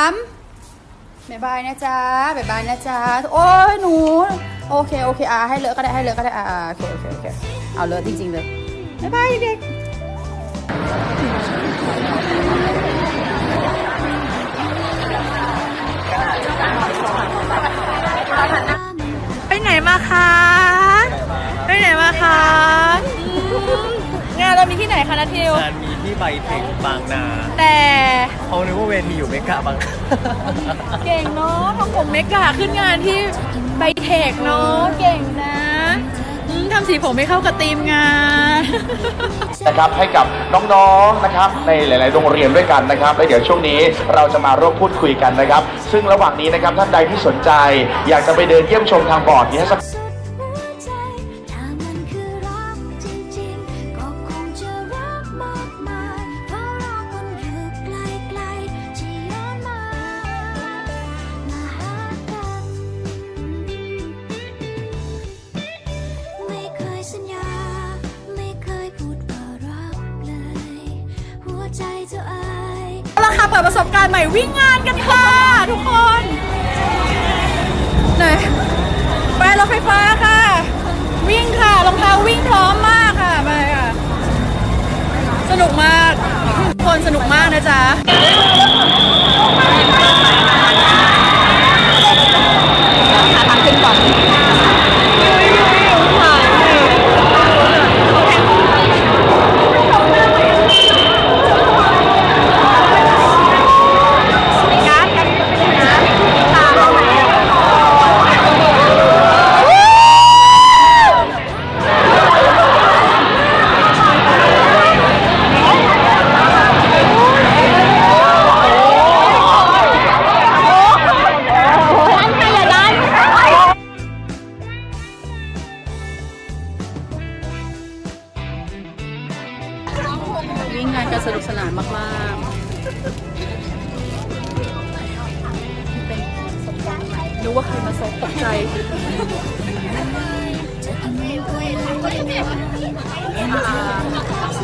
บ๊ายบายนะจ๊ะบ๊ายบายนะจ๊ะโอ้ยหนู โอเค โอเคอ่าให้เลอะก็ได้ ให้เลอะก็ได้อ่าโอเค โอเค โอเค เอาเลอะจริงๆเลยบ๊ายบายเด็กไปไหนมาคะไปไหนมาคะงานเรามีที่ไหนคะนัททิว ที่ใบเทคบางนาแต่เขานึกว่าเวทีอยู่เมกะบางนาเก่งเนาะทำผมเมกาขึ้นงานที่ไบเทคเนาะเก่งนะอืมทำสีผมไม่เข้ากับธีมงาน นะครับให้กับน้องๆนะครับในหลาย ๆ โรงเรียนด้วยกันนะครับและเดี๋ยวช่วงนี้เราจะมาร่วมพูดคุยกันนะครับ ซึ่งระหว่างนี้นะครับท่านใดที่สนใจ อยากจะไปเดินเยี่ยมชมทางบอร์ดนิทรรศสุด ดประสบการณ์ใหม่วิ่งงานกันค่ะทุกคนไหนไปรถไฟฟ้าค่ะ วิ่งค่ะรองเท้าวิ่งพร้อมมากค่ะไปค่ะ สนุกมากทุกคนสนุกมากนะจ๊ะ นุกสนานมากๆเป็นประสบการณ์ใหม่รู้ว่าใครมาส่งตกใจมา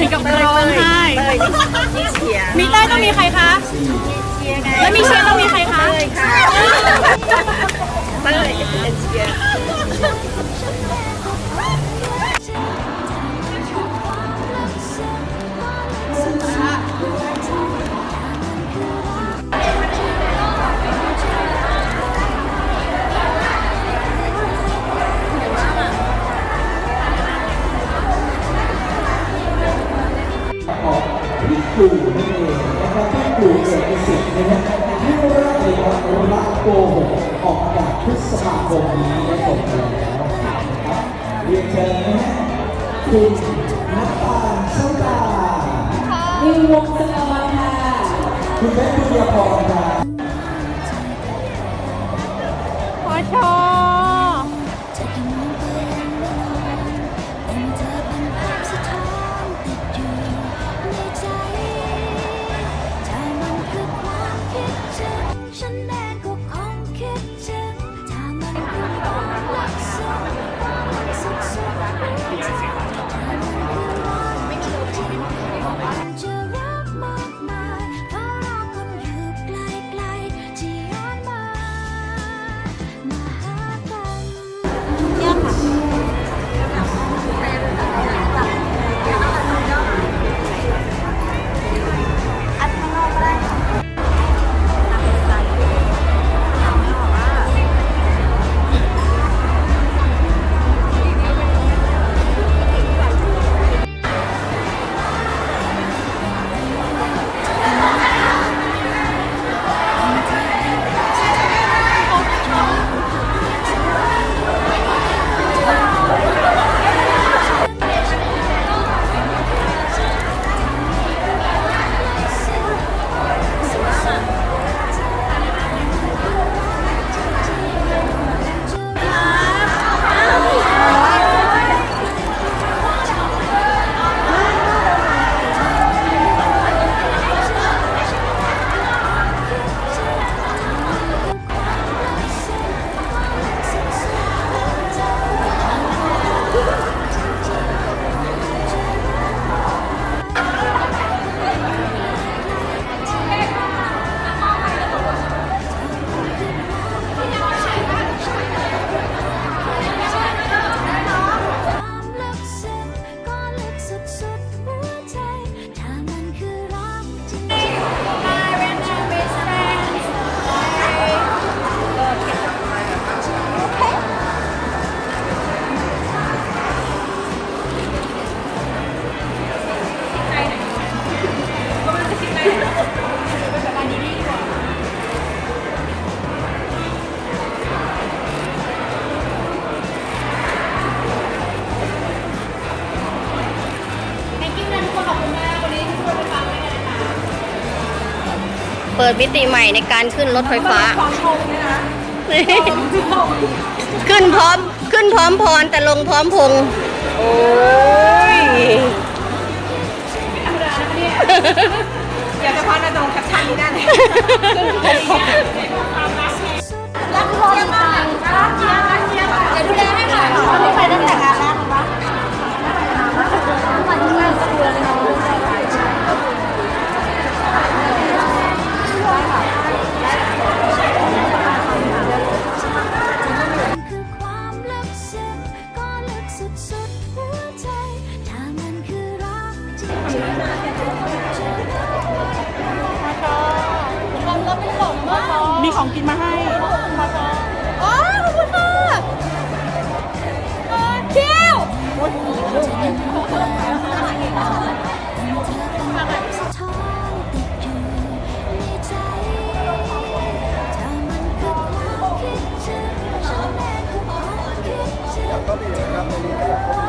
ถึงกับร้องไห้เตยนี่เชียร์มีเต้ยต้องมีใครคะ เชียร์ไงแล้วมีเชียร์ต้องมีใครคะเตยค่ะเตยเป็นเชียร์ ษภาคมนี้ได้จบไปแล้วนะครับเรียนเชิญนะฮะคุณนักปานเช้าตานิววงศ์สกาวาค่ะ คุณแม่คุณยาพรครั ปิดมิติใหม่ในการขึ้นรถไฟฟ้า ขึ้นพร้อมขึ้นพร้อมพรแต่ลงพร้อมพงษ์โอ้ยอยากจะพานาจงแคปชั่นนี้ได้เลยรักพ่อจังรักเชียร์รักเชียร์เดี๋ยวดูแลให้ค่ะไม่ไปตั้งแต่งานแรก มีของกินมาให้อ๋อขอบคุณค่ะเออเที่ยวสะท้อนติดอยู่ในใจถ้ามันคือความคิดถึงฉัน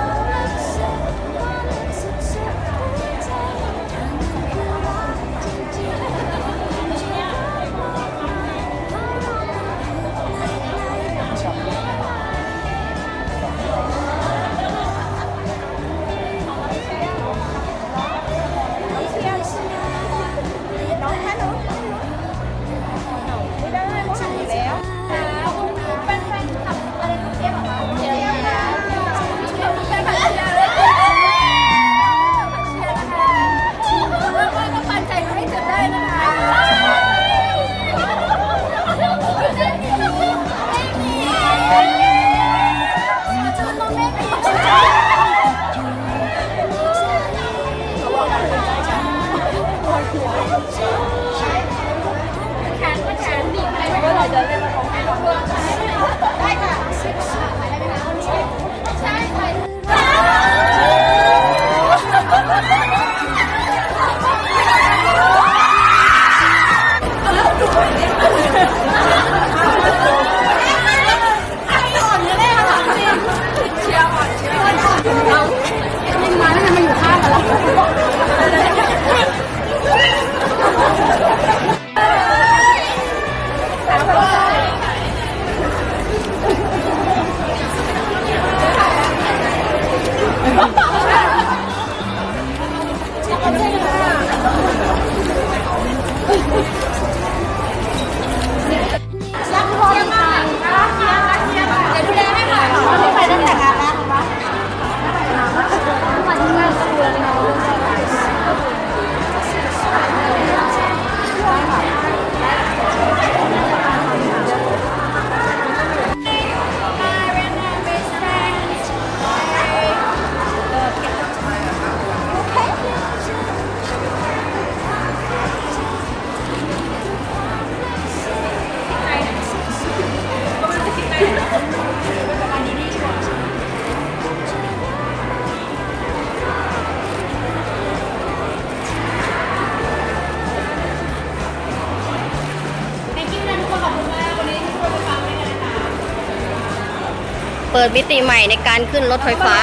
เปิดมิติใหม่ในการขึ้นรถไฟฟ้า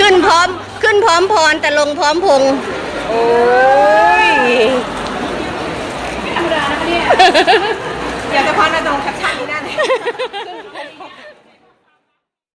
ขึ้นพร้อม ขึ้นพร้อมพรแต่ลงพร้อมพงษ์โอ้ยอยากจะพานาจงแคปชั่น